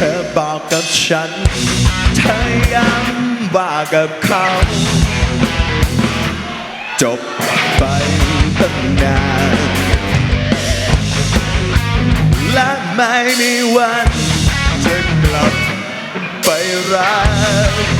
ธอบอกกับฉัน เธอย้ำว่ากับเขา จบไปตั้งนาน และไม่มีวันจะกลับไปรัก